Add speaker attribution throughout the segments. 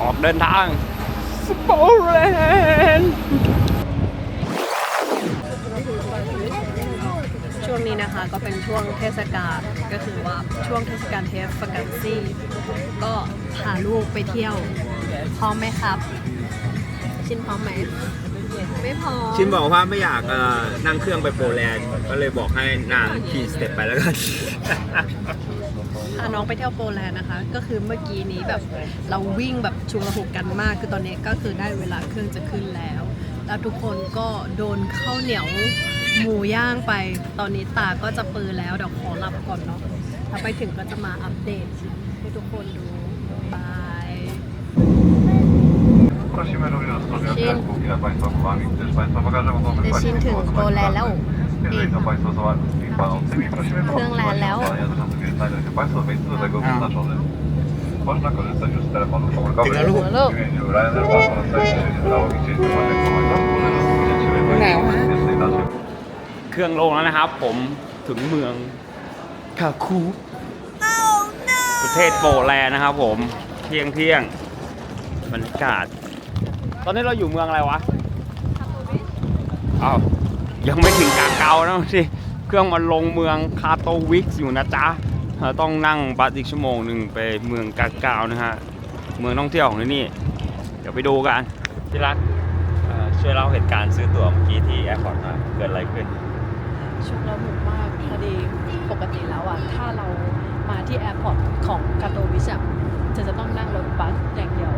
Speaker 1: ออกเดินทางสโปแลนด์
Speaker 2: ช่วงนี้นะคะก็เป็นช่วงเทศกาลก็คือว่าช่วงเทศกาลเทฟฟกันซี่ก็พาลูกไปเที่ยว พร้อมไหมครับ ชินพร้อมไหม ไม่พร้อม
Speaker 1: ชินบอกว่าไม่อยากเอ่อนั่งเครื่องไปโปแลนด์ก็เลยบอกให้นางขี่สเต็ปไปแล้วกัน
Speaker 2: พาน้องไปเที่ยวโปแลนด์นะคะ ก็คือเมื่อกี้นี้แบบเราวิ่งแบบชุกระหุกกันมาก คือตอนนี้ก็คือได้เวลาเครื่องจะขึ้นแล้ว แล้วทุกคนก็โดนข้าวเหนียวหมูย่างไป ตอนนี้ตาก็จะปือแล้วเดี๋ยวขอหลับก่อนเนาะถ้าไปถึงก็จะมาอัปเดตให้ทุกคนดูบาย
Speaker 3: Prosimy również o stawianie półki na Państwa głowami, gdyż Państwa bagaże mogą wypaść
Speaker 2: Decin ถึงโปแลนด์แล้ว
Speaker 3: Jeżeli są Państwo z łatkami palącymi, prosimy
Speaker 2: เครื่องแลนด์แล้ว
Speaker 3: podania do czasu, kiedy znajdą się Państwo w miejscu do tego wyznaczonym. Można korzystać już z telefonów komórkowych.
Speaker 1: Tyle lub?
Speaker 3: W imieniu Ryanair Państwo na stronie się udało i chcieliśmy podziękować za wspólne rozpoczęcie bezpiecznej naszej
Speaker 1: เครื่องลงแล้วนะครับ ผมถึงเมืองคาคูประเทศโปแลนด์นะครับผมเที่ยงเที่ยงบรรยากาศ ตอนนี้เราอยู่เมืองอะไรวะอ้าวยังไม่ถึงกาเกานะสิเครื่องมันลงเมืองคาโตวิกส์อยู่นะจ๊ะเราต้องนั่งบัสอีกชั่วโมงหนึ่งไปเมืองกาเกานะฮะเมืองท่องเที่ยวของที่นี่ เดี๋ยวไปดูกันที่รักเอ่อช่วยเล่าเหตุการณ์ซื้อตั๋วเมื่อกี้ที่แอร์พอร์ตหน่อยเกิดอะไรขึ้น
Speaker 2: ชุดเราหมุกมากพอดีปกติแล้วอะถ้าเรามาที่แอร์พอร์ตของกาโตวิชอะ จะจะต้องนั่งรถบัสอย่างเดียว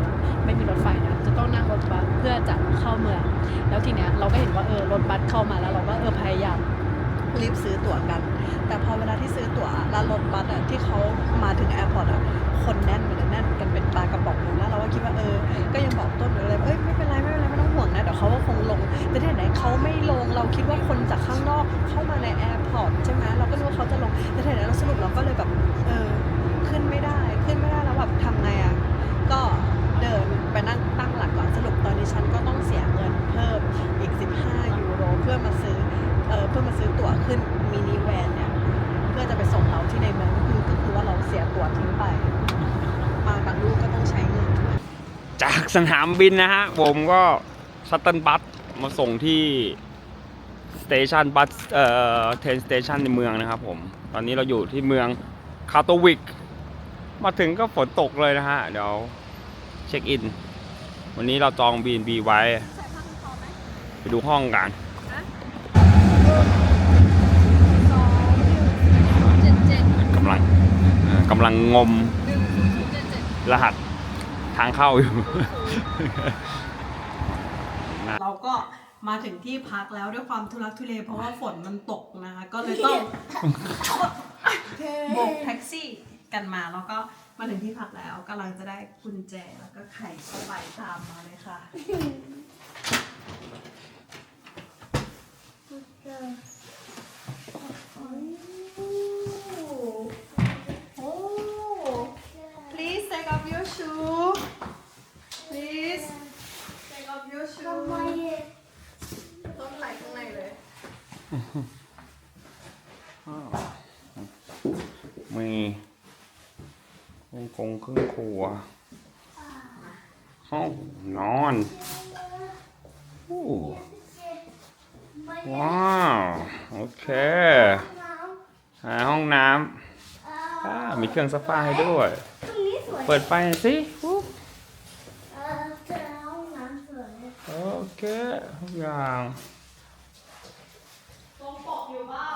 Speaker 2: ไม่มีรถไฟนะ จะต้องนั่งรถบัสเพื่อจะเข้าเมือง แล้วทีเนี้ยเราก็เห็นว่าเออรถบัสเข้ามาแล้วเราก็เออพยายามรีบซื้อตั๋วกัน แต่พอเวลาที่ซื้อตั๋วแล้วรถบัสอะที่เขามาถึงแอร์พอร์ตอะคนแน่นเหมือนแน่นกันเป็นปลากระป๋องเลยแล้วเราก็คิดว่าเออ ก็ยังบอกต้นเลยเอ้ยไม่เป็นไรไม่เป็นไรไม่ต้องห่วงนะเดี๋ยวเขาก็คงลง แต่ที่ไหนเขาไม่ลงเราคิดว่าคนจากข้างนอกเข้ามาในแอร์พอร์ตใช่ไหมเราก็นึกว่าเขาจะลงแต่ที่ไหนเราสรุปเราก็เลยแบบเออขึ้นไม่ได้ขึ้นไม่ได้แล้วแบบทำไงอะก็เดินไปนั่งตั้งหลักก่อนสรุปตอนนี้ฉันก็ต้องเสียเงินเพิ่มอีก 15 ยูโรเพื่อมาซื้อเออเพื่อมาซื้อตั๋วขึ้นมินิแวนเนี่ยเพื่อจะไปส่งเราที่ในเมืองก็คือก็คือว่าเราเสียตั๋วทิ้งไป มาบางลูกก็ต้องใช้เงิน
Speaker 1: จาก สนามบินนะฮะ ผมก็ชัตเติลบัสมาส่งที่สเตชันบัสเอ่อเทนสเตชันในเมืองนะครับผมตอนนี้เราอยู่ที่เมืองคาโตวิก มาถึงก็ฝนตกเลยนะฮะ เดี๋ยวเช็คอิน วันนี้เราจอง B&B ไว้ ไปดูห้องกันกำลังเอ่อกำลังงมรหัส ทางเข้าอยู่
Speaker 2: เราก็มาถึงที่พักแล้วด้วยความทุลักทุเลเพราะว่าฝนมันตกนะคะ ก็เลยต้องโบกแท็กซี่กันมาแล้วก็มาถึงที่พักแล้วกำลังจะได้กุญแจแล้วก็ไขเข้าไปตามมาเลยค่ะ Please take off your shoe Please take off your shoe ต้องใส่ข้างในเลย
Speaker 1: มีห้องคงเครื่องครัว ห้องนอนโอ้ว้าว โอเคหาห้องน้ำอ่ามีเครื่องซักผ้าให้ด้วย เปิดไฟหน่อยสิปุ๊บโอเคทุกอย่าง
Speaker 2: ตรงปกอยู่เปล่า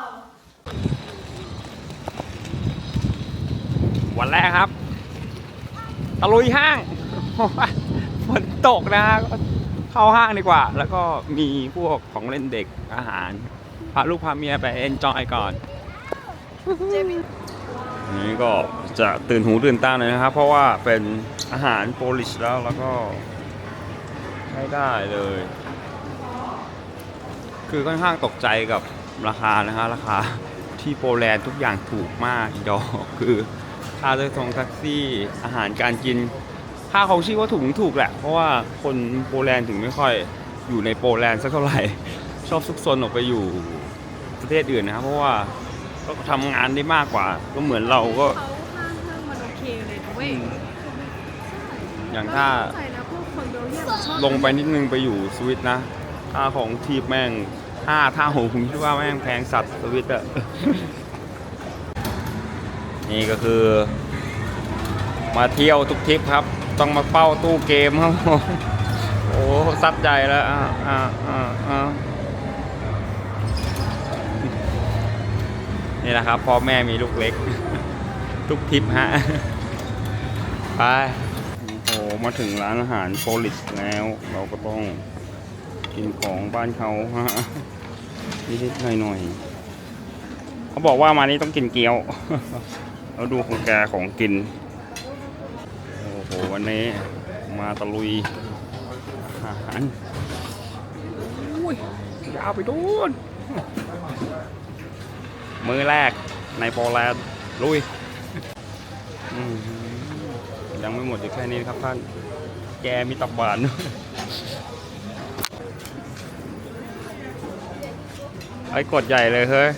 Speaker 1: วันแรกครับ ตะลุยห้างเพราะว่าฝนตกนะฮะก็เข้าห้างดีกว่า แล้วก็มีพวกของเล่นเด็กอาหารพาลูกพาเมียไปเอนจอยก่อน
Speaker 2: น
Speaker 1: อันนี้ก็จะตื่นหูตื่นตาหน่อยนะครับ เพราะว่าเป็นอาหารโปลิชแล้วแล้วก็ใช้ได้เลย คือค่อนข้างตกใจกับราคานะฮะราคาที่โปแลนด์ทุกอย่างถูกมากอีดอกคือ ค่าเดินทางแท็กซี่อาหารการกิน ค่าของชีพว่าถูกถูกแหละ เพราะว่าคนโปแลนด์ถึงไม่ค่อยอยู่ในโปแลนด์สักเท่าไหร่ ชอบซุกซนออกไปอยู่ประเทศอื่นนะครับเพราะว่าก็ทำงานได้มากกว่า ก็เหมือนเราก็
Speaker 2: เขาห้างห้างมันโอเคเลยนะเว้ย
Speaker 1: อย่างถ้า
Speaker 2: เข้าใจนะพวกคนเบลเยียมชอบ
Speaker 1: ลงไปนิดนึงไปอยู่สวิตนะค่าของทีบแม่งห้าท่าโหผมคิดว่าแม่งแพงสัตว์สวิตอะ นี่ก็คือ มาเที่ยวทุกทริปครับ ต้องมาเป้าตู้เกมครับผมโอ้ซัดใจแล้วอ่าอ่าอ่านี่แหละครับพ่อแม่มีลูกเล็ก ทุกทริปฮะไปโอ้มาถึงร้านอาหารโปลิสแล้ว เราก็ต้องกินของบ้านเขาฮะนิดๆหน่อยๆเขาบอกว่ามานี้ต้องกินเกี๊ยว เราดูของแกของกิน โอ้โห วันนี้มาตะลุยอาหารอุ้ยยาวไปโดนมือแรกในโปแลนด์ลุยยังไม่หมดอยู่แค่นี้ครับท่าน แกมีตับบานด้วยไอ้กดใหญ่เลยเฮ้ย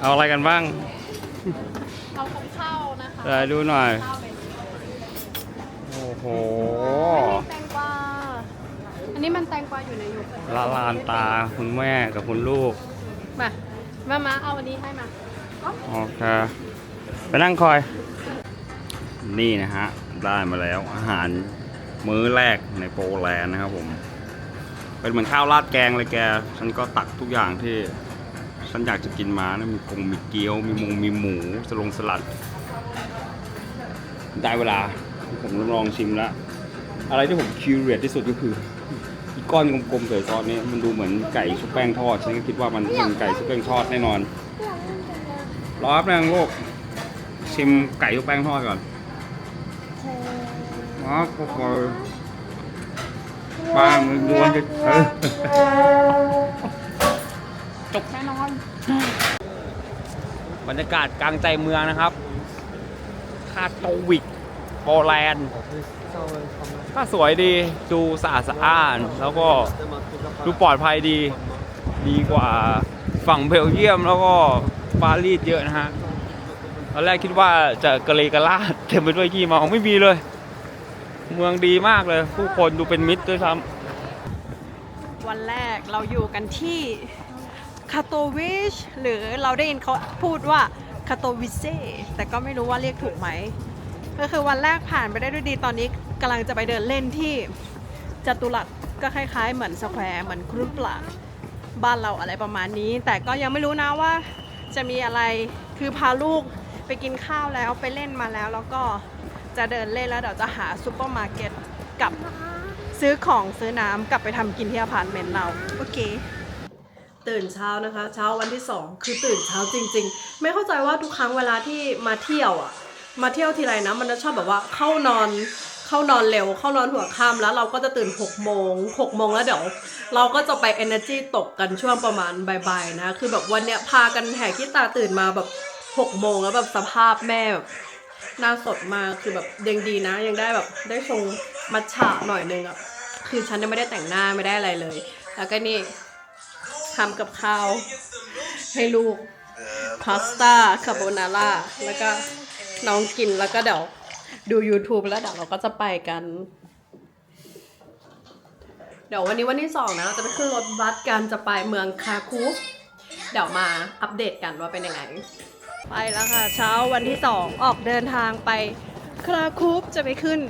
Speaker 1: เอาอะไรกันบ้าง
Speaker 2: ข้าวนะคะ
Speaker 1: เดี๋ยวดูหน่อย
Speaker 2: ข้าวเป็น
Speaker 1: โอ้โห
Speaker 2: แตงกวา อันนี้มันแตงกวาอยู่ในยุค
Speaker 1: ละลานตาคุณแม่กับคุณลูก
Speaker 2: มา มามาเอาอันนี้ให้มา
Speaker 1: โอเค ไปนั่งคอย นี่นะฮะ ได้มาแล้วอาหารมื้อแรกในโปแลนด์นะครับผม เป็นเหมือนข้าวราดแกงเลยแก ฉันก็ตักทุกอย่างที่ ฉันอยากจะกินมานะมีกงมีเกี๊ยว มีมงมีหมูสลงสลัด ได้เวลา ผมลองชิมแล้ว อะไรที่ผมคิวเรียดที่สุดก็คืออีก้อนกลมๆใส่ซอสเนี่ยมันดูเหมือนไก่ชุบแป้งทอด ฉันก็คิดว่ามันเป็นไก่ชุบแป้งทอดแน่นอนรอแป๊บนึงลูกชิมไก่ชุบแป้งทอดก่อนอ๋อก็คอยบ้างมึงดวนจะเออจบแน่นอน บรรยากาศกลางใจเมืองนะครับคาโตวิกโปแลนด์ก็สวยดีดูสะอาดสะอ้าน แล้วก็ดูปลอดภัยดี ดีกว่าฝั่งเบลเยียมแล้วก็ปารีสเยอะนะฮะตอนแรกคิดว่าจะกระเลกระลาดเต็มไปด้วยขี้เมาไม่มีเลย เมืองดีมากเลย ผู้คนดูเป็นมิตรด้วยซ้ำ
Speaker 2: วันแรกเราอยู่กันที่คาโตวิชหรือเราได้ยินเขาพูดว่า คาโตวิเซแต่ก็ไม่รู้ว่าเรียกถูกไหม ก็คือวันแรกผ่านไปได้ด้วยดีตอนนี้กำลังจะไปเดินเล่นที่จตุรัสก็คล้ายๆ เหมือนสแควร์เหมือนครุปลาบ้านเราอะไรประมาณนี้ แต่ก็ยังไม่รู้นะว่าจะมีอะไรคือพาลูกไปกินข้าวแล้วไปเล่นมาแล้ว แล้วก็จะเดินเล่นแล้วเดี๋ยวจะหาซูเปอร์มาร์เก็ตกับซื้อของซื้อน้ำกลับไปทำกินที่อพาร์ตเมนต์เรา โอเค ตื่นเช้านะคะ เช้าวันที่สองคือตื่นเช้าจริง ๆ ไม่เข้าใจว่าทุกครั้งเวลาที่มาเที่ยวอะ มาเที่ยวทีไรนะ มันจะชอบแบบว่าเข้านอนเข้านอนเร็ว เข้านอนหัวค่ำแล้วเราก็จะตื่น6กโมงหกโมงแล้วเดี๋ยว เราก็จะไป energy ตกกันช่วงประมาณบ่ายๆนะ คือแบบวันเนี้ยพากันแหกที่ตาตื่นมาแบบ6กโมงแล้วแบบสภาพแม่แบบหน้าสดมาคือแบบยังดีนะ ยังได้แบบได้ชงมัทฉะหน่อยนึงอะคือฉันยังไม่ได้แต่งหน้าไม่ได้อะไรเลย แล้วก็นี่ ทำกับข้าว ให้ลูกพาสต้าคาโบนาร่าแล้วก็น้องกินแล้วก็เดี๋ยวดู YouTube แล้วเดี๋ยวเราก็จะไปกัน เดี๋ยววันนี้วันที่สองนะเราจะไปขึ้นรถบัสกันจะไปเมืองคาคูฟเดี๋ยวมาอัปเดตกันว่าเป็นยังไง ไปแล้วค่ะ เช้าวันที่สองออกเดินทางไปคราคูฟจะไปขึ้น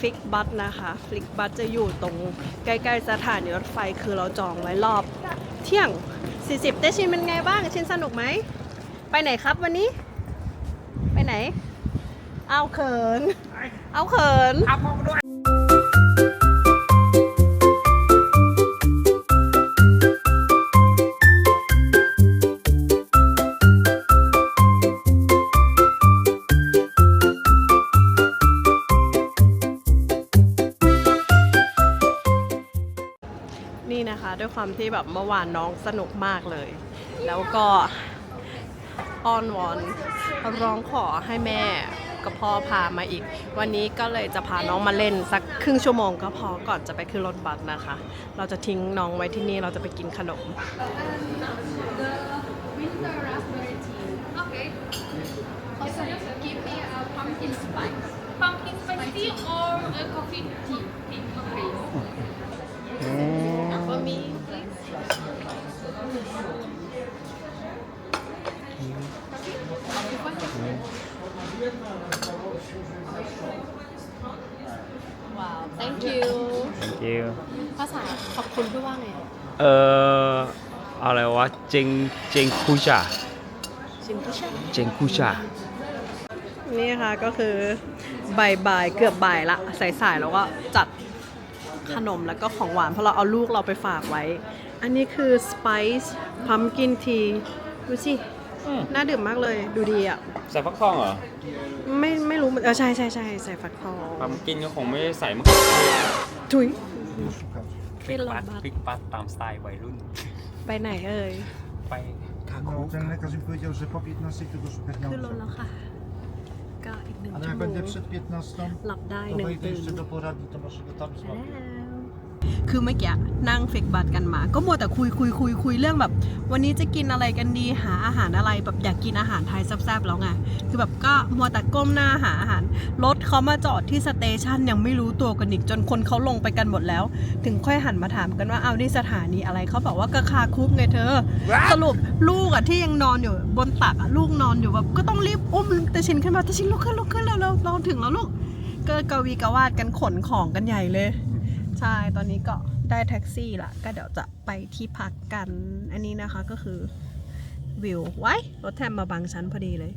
Speaker 2: ฟิกบัสนะคะฟิกบัสจะอยู่ตรงใกล้ๆสถานีรถไฟคือเราจองไว้รอบเที่ยง 40เตชินเป็นไงบ้าง ชินสนุกไหม ไปไหนครับวันนี้ ไปไหน เอาเขิน เอาเขินเอาพอด้วย นี่นะคะ ด้วยความที่แบบเมื่อวานน้องสนุกมากเลย แล้วก็อ้อนวอนร้องขอให้แม่กับพ่อพามาอีก วันนี้ก็เลยจะพาน้องมาเล่นสักครึ่งชั่วโมงก็พอก่อนจะไปขึ้นรถบัสนะคะ เราจะทิ้งน้องไว้ที่นี่เราจะไปกินขนม
Speaker 4: pumpkin spice. Pumpkin spice tea. tea or a coffee tea? Tea, please.
Speaker 1: You
Speaker 2: ภาษาขอบคุณพูดว่าไง
Speaker 1: เอ่ออะไรวะเจงเจงคูชา
Speaker 2: ชิมกุชา
Speaker 1: เจงคูชา
Speaker 2: นี่ค่ะก็คือบ่ายๆเกือบบ่ายละสายๆแล้วก็จัดขนมแล้วก็ของหวานเพราะเราเอาลูกเราไปฝากไว้ อันนี้คือ spice pumpkin tea ดูสิ
Speaker 1: อืม
Speaker 2: น่าดื่มมากเลยดูดีอะ
Speaker 1: ใส่ฟักทองเหรอ
Speaker 2: ไม่ไม่รู้มันเออใช่ใช่ใช่ใส่ฟักทอง
Speaker 1: ปั๊มกินก็คงไม่ได้ใส่มะเขือเท ศ
Speaker 2: ถุย
Speaker 1: พริกปัดพริกปัดตามสไตล์วัยรุ่น
Speaker 2: ไปไหนเอ่ย
Speaker 1: ไปคาคู
Speaker 3: No, ten lekarz mi powiedział, że po 15 tu do szukać
Speaker 2: ขึ้นรถ
Speaker 3: nauczania.
Speaker 2: แล้วค่ะ ก็อีกหนึ่ง
Speaker 3: Ale
Speaker 2: ชั่ว
Speaker 3: jak
Speaker 2: โมง
Speaker 3: będę przed 15,
Speaker 2: หลับได้
Speaker 3: to
Speaker 2: หนึ่ง
Speaker 3: wejdę
Speaker 2: ตื่น
Speaker 3: jeszcze do poradni, to może go tam złapię.
Speaker 2: คือเมื่อกี้นั่งเฟกบัตกันมา ก็มัวแต่คุยคุยคุยคุยเรื่องแบบ วันนี้จะกินอะไรกันดีหาอาหารอะไรแบบอยากกินอาหารไทยแซ่บๆแล้วไงคือแบบก็มัวแต่ก้มหน้าหาอาหารรถเขามาจอดที่สเตชันยังไม่รู้ตัวกันอีกจนคนเขาลงไปกันหมดแล้ว ถึงค่อยหันมาถามกันว่าเอานี่สถานีอะไรเขาบอกว่ากะคาคุกไงเธอ สรุปลูกอะที่ยังนอนอยู่บนตักอะลูกนอนอยู่แบบก็ต้องรีบอุ้มตะชินขึ้นมาตะชินลุกขึ้นลุกขึ้นแล้วเราเราถึงแล้วลูกก็กวีกวาดกันขนของกันใหญ่เลย ใช่ ตอนนี้ก็ได้แท็กซี่ละก็เดี๋ยวจะไปที่พักกัน อันนี้นะคะก็คือวิวไว้รถแทมมาบังชั้นพอดีเลย